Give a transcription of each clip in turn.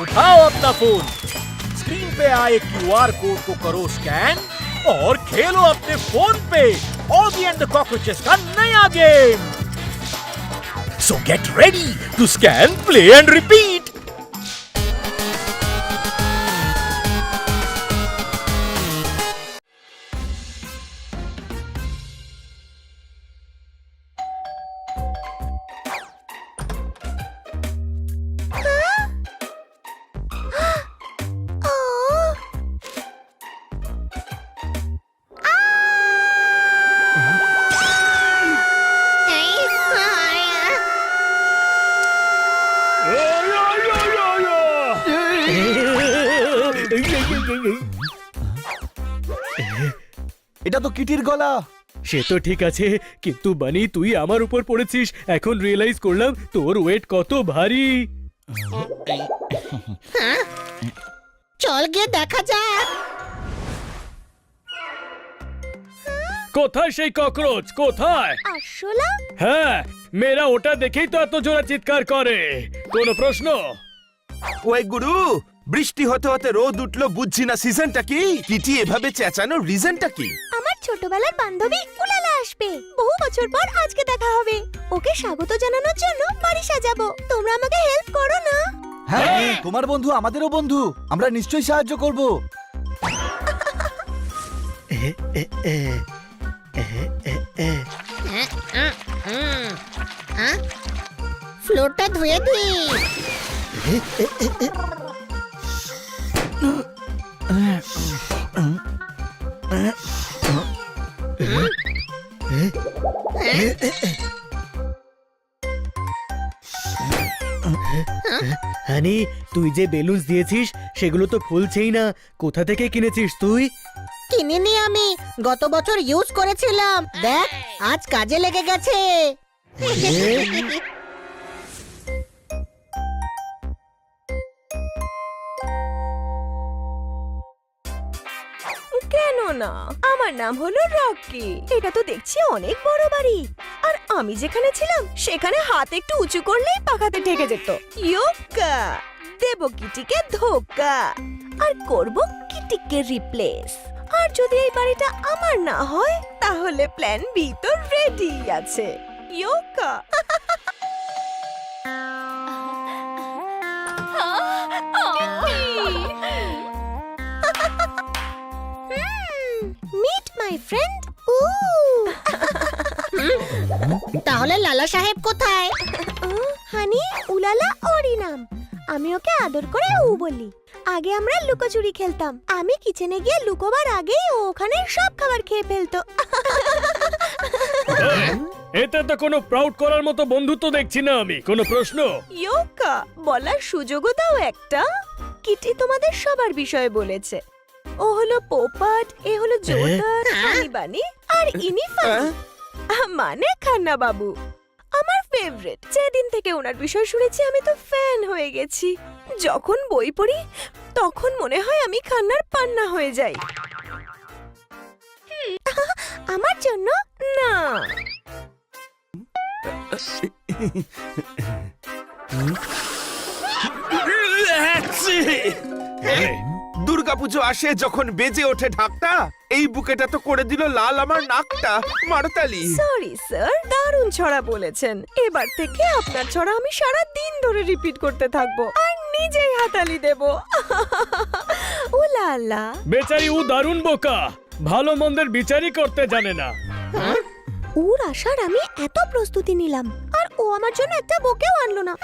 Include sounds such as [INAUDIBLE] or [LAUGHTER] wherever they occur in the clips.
उठाओ अपना phone. Screen पे आए क्यूआर कोड को करो स्कैन और खेलो अपने फ़ोन पे। ऑबी एंड द कॉकरोचेस का नया game. So get ready to scan play and repeat এটা তো কিটির গলা। সে তো ঠিক আছে কিন্তু বানি তুই আমার উপর পড়েছিস। এখন রিয়েলাইজ করলাম তোর ওয়েট কত ভারী। চল গিয়ে দেখা যাক। কোথায় সেই ককরোচ কোথায়? আসলা হ্যাঁ মেয়েরা ওটা দেখেই তো এত জোরে চিৎকার করে। কোনো প্রশ্ন? ওই গুরু বৃষ্টি হতে হতে রোদ উঠল বুঝছি না সিজনটা কি? কিটি এভাবে চেঁচানোর রিজনটা কি? আমার ছোটবেলার বান্ধবী উলালা আসবে। বহু বছর পর আজকে দেখা হবে। ওকে স্বাগত জানানোর জন্য বাড়ি সাজাবো। তোমরা আমাকে হেল্প করো না। হ্যাঁ তোমার বন্ধু আমাদেরও বন্ধু। আমরা নিশ্চয়ই সাহায্য করব। ফ্লোরটা ধুয়ে দি হানি তুই যে বেলুনস দিয়েছিস সেগুলো তো ফুলছেই না। কোথা থেকে কিনেছিস তুই? কিনিনি আমি। গত বছর ইউজ করেছিলাম। দেখ আজ কাজে লেগে গেছে। না। আমার নাম হলো রকি। এটা তো দেখছি অনেক বড় বাড়ি। আর আমি যেখানে ছিলাম, সেখানে হাত একটু উঁচু করলেই পাখাতে ঢেকে যেত। ইয়োকা! দেব কিটিকে ধোকা। আর করব কিটিকে রিপ্লেস আর যদি এই বাড়িটা আমার না হয়, তাহলে প্ল্যান বি তো রেডি আছে। ইয়োকা! [LAUGHS] মিট মাই ফ্রেন্ড উ তাহলে লালা সাহেব কোথায়? হানি উলালা ওরই নাম আমি ওকে আদর করে উ বলি। আগে আমরা লুকোচুরি খেলতাম। আমি কিচেনে গিয়ে লুকোবার আগেই ও ওখানে সব খাবার খেয়ে ফেলতো। এতে তো কোনো প্রাউড করার মতো বন্ধুত্ব দেখছি না আমি। কোনো প্রশ্ন? ইয়োকা বলার সুযোগও দাও একটা। কিটি তোমাদের সবার বিষয়ে বলেছে। ও হলো পোপাট এ হলো জোতার আমি বানি আর ইনি ফানি। মানে খান্না বাবু আমার ফেভারিট যেদিন থেকে ওনার বিষয় শুনেছি আমি তো ফ্যান হয়ে গেছি। যখন বই পড়ি তখন মনে হয় আমি খান্নার পান্না হয়ে যাই। আমার জন্য না। দুর্গাপুজো আসে যখন বেজে ওঠে ঢাকটা। এই বুকেটা তো করে দিল লাল আমার নাকটা মারতালি। সরি স্যার দারুণ ছড়া বলেছেন। এবার থেকে আপনার ছড়া আমি সারা দিন ধরে রিপিট করতে থাকব। আর নিজেই হাতালি দেব। ও লালা বেচারি ও দারুণ বোকা। ভালো মন্দের বিচারই করতে জানে না। ওর আসার আমি এত প্রস্তুতি নিলাম। আর ও আমার জন্য একটা বকেও আনলো না।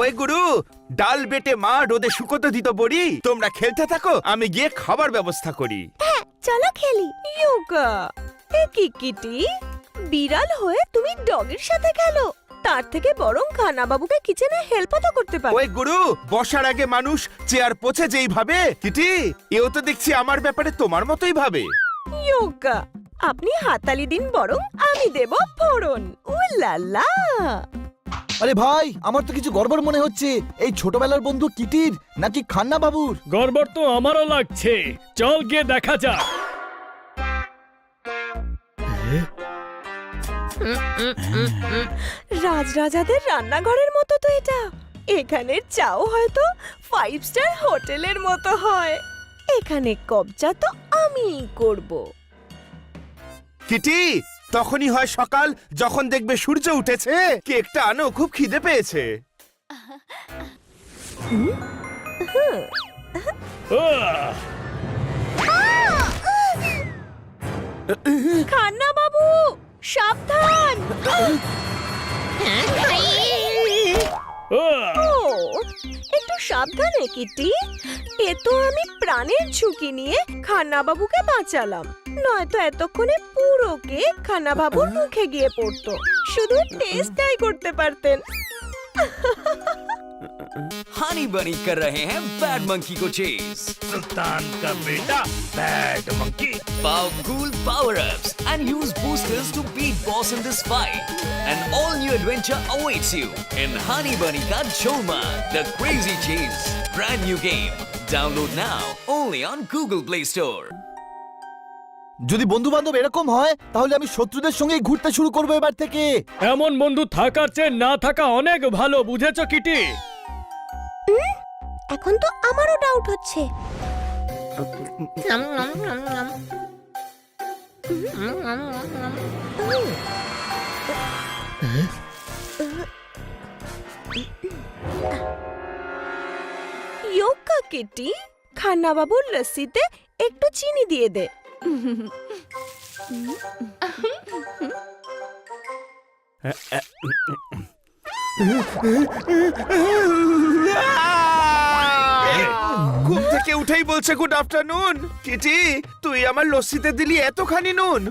ওই গুরু ডাল বেটে মা রোদে শুকোতে দিত বড়ি। তোমরা খেলতে থাকো আমি গিয়ে খাবার ব্যবস্থা করি। হ্যাঁ চলো খেলি। ইয়োগা। এ কি কিটি? বিড়াল হয়ে তুমি ডগের সাথে খেলো। তার থেকে বরং খানা বাবুকে কিচেনে হেল্পও তো করতে পারো। ওই গুরু বসার আগে মানুষ চেয়ার পোছে যেই ভাবে। কিটি এও তো দেখছি আমার ব্যাপারে তোমার মতোই ভাবে। ইয়োগা আপনি হাতালি দিন বরং আমি দেব ফোড়ন। ও লালা আরে ভাই আমার তো কিছু গড়বড় মনে হচ্ছে। এই ছোটবেলার বন্ধু কিটির নাকি খান্না বাবুর? গড়বড় তো আমারও লাগছে। চল গিয়ে দেখা যাক। রাজরাজাদের রান্নাঘরের মতো তো এটা। এখানের চাও হয়তো ফাইভ স্টার হোটেলের মতো হয়। এখানে কবজা তো আমিই করব। কিটি তখনই হয় সকাল যখন দেখবে সূর্য উঠেছে। কেকটা আনো খুব খিদে পেয়েছে! খান্না বাবু সাবধান। ও একটু সাবধানে, কিটি। এ তো আমি প্রাণের ঝুঁকি নিয়ে খান্না বাবুকে বাঁচালাম। নয়তো এতক্ষণে পুরো কেক খান্না বাবুর মুখে গিয়ে পড়তো। শুধু টেস্টটাই করতে পারতেন। [LAUGHS] हनी बनी कर रहे हैं बैड मंकी को चेज सुल्तान का बेटा bad monkey Powerful power ups and use boosters to beat boss in this fight. An all new adventure awaits you in Honey Bunny Ka Choma, the crazy chase. Brand new game. Download now only on Google Play Store. যদি বন্ধু বান্ধব এরকম হয় তাহলে আমি শত্রুদের সঙ্গেই ঘুরতে শুরু করবো এবার থেকে এমন বন্ধু থাকার চেয়ে না থাকা অনেক ভালো বুঝেছো কিটি এখন তো আমারও ডাউট হচ্ছে ইয়োকা কিটি খান্না বাবুর লস্যিতে একটু চিনি দিয়ে দে ঘুম থেকে উঠেই বলছে গুড আফটারনুন কিটি তুই আমার লস্যিতে দিলি এতখানি নুন।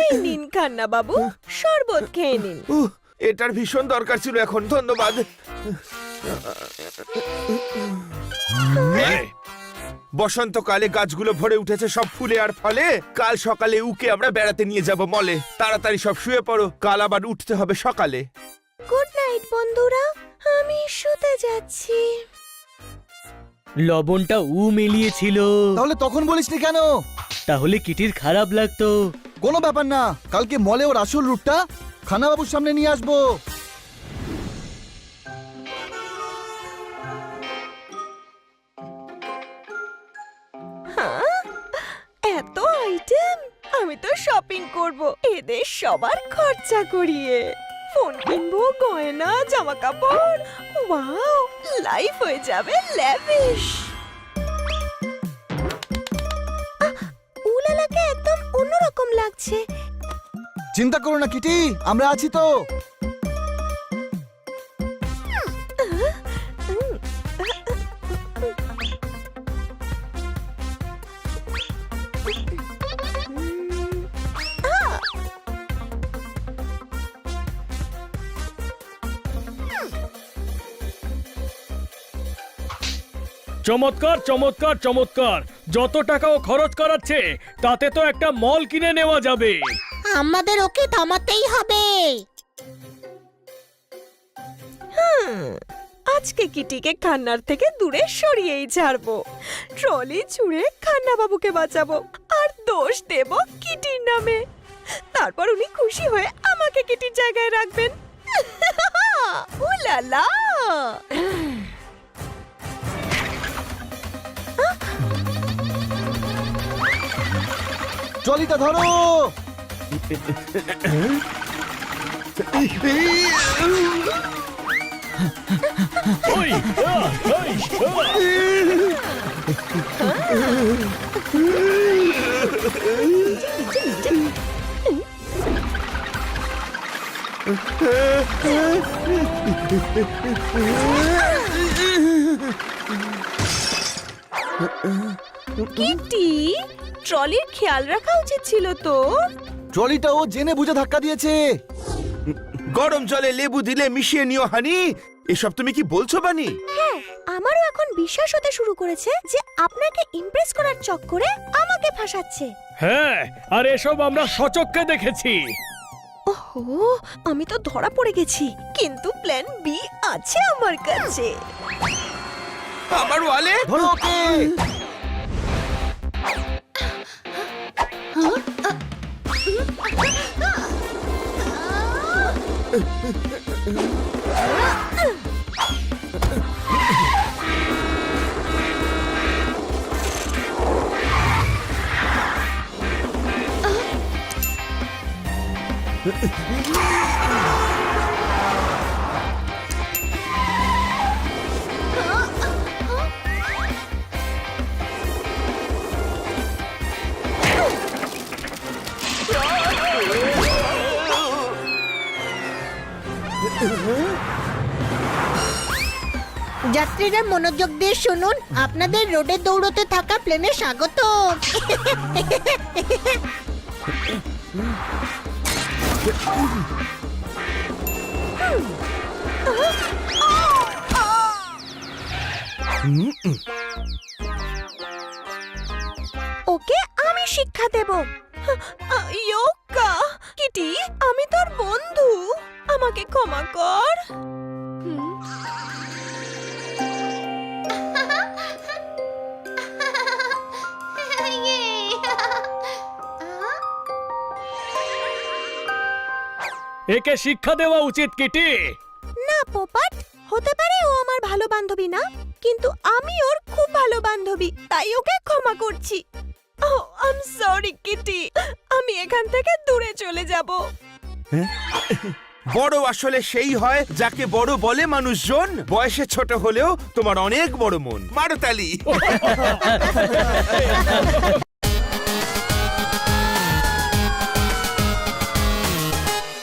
এই নিন খান্না বাবু শরবত খেয়ে নিন। উহ, এটার ভীষণ দরকার ছিল এখন ধন্যবাদ। বসন্তকালে গাছগুলো ভরে উঠেছে সব ফুলে আর ফলে। কাল সকালে উকে আমরা বেড়াতে নিয়ে যাব মলে। তাড়াতাড়ি সব শুয়ে পড়ো কাল আবার উঠতে হবে সকালে। গুড নাইট বন্ধুরা। আমি শুতে যাচ্ছি। লবণটা উ মিলিয়েছিল। তাহলে তখন বলিসনি কেন? তাহলে কিটির খারাপ লাগতো। কোনো ব্যাপার না কালকে মলে ওর আসল রূপটা খানাবাবুর সামনে নিয়ে আসব। এত আইটেম আমি তো শপিং করব। এদের সবার খরচা করিয়ে। ফোন কিনবো, গয়না জামা কাপড় ওয়াও লাইফ হয়ে যাবে ল্যাভিশ উলালাকে একদম অন্যরকম লাগছে। চিন্তা করো না, কিটি, আমরা আছি তো। চমৎকার চমৎকার চমৎকার যত টাকা ও খরচ করাচ্ছে তাতে তো একটা মল কিনে নেওয়া যাবে আমাদের ওকে থামাতেই হবে আজকে কিটিকে খান্নার থেকে দূরে সরিয়েই ছাড়বো ট্রলি ছুঁড়ে খান্না বাবুকে বাঁচাবো আর দোষ দেব কিটির নামে তারপর উনি খুশি হয়ে আমাকে কিটির জায়গায় রাখবেন উলালা ট্রলিটা ধরো। কিটি ট্রলির খেয়াল রাখা উচিত ছিল তো। ট্রলিটা ও জেনে বুঝে ধাক্কা দিয়েছে। গরম জলে লেবু দিলে মিশিয়ে নিও হানি। এসব তুমি কি বলছো বানি? হ্যাঁ আমারও এখন বিশ্বাস হতে শুরু করেছে যে আপনাকে ইমপ্রেস করার চক্করে আমাকে ফাঁসাচ্ছে। হ্যাঁ আর এসব আমরা সচক্ষে দেখেছি। ওহো আমি তো ধরা পড়ে গেছি কিন্তু প্ল্যান বি আছে আমার কাছে। আমার ওয়ালে? ওকে। Uh, uh, uh. যাত্রীরা মনোযোগ দিয়ে শুনুন। আপনাদের রোডে দৌড়তে থাকা প্লেনে স্বাগত। ওকে আমি শিক্ষা দেব। ইয়োকা কিটি আমি তোর বন্ধু। আমাকে ক্ষমা কর। একে শিক্ষা দেওয়া উচিত কিটি না পোপাট হতে পারে ও আমার ভালো বান্ধবী না কিন্তু আমি ওর খুব ভালো বান্ধবী তাই ওকে ক্ষমা করছি। Oh I am sorry Kitty আমি এখান থেকে দূরে চলে যাব। বড় আসলে সেই হয় যাকে বড় বলে মানুষজন বয়সে ছোট হলেও তোমার অনেক বড় মন। মারতালি। [LAUGHS]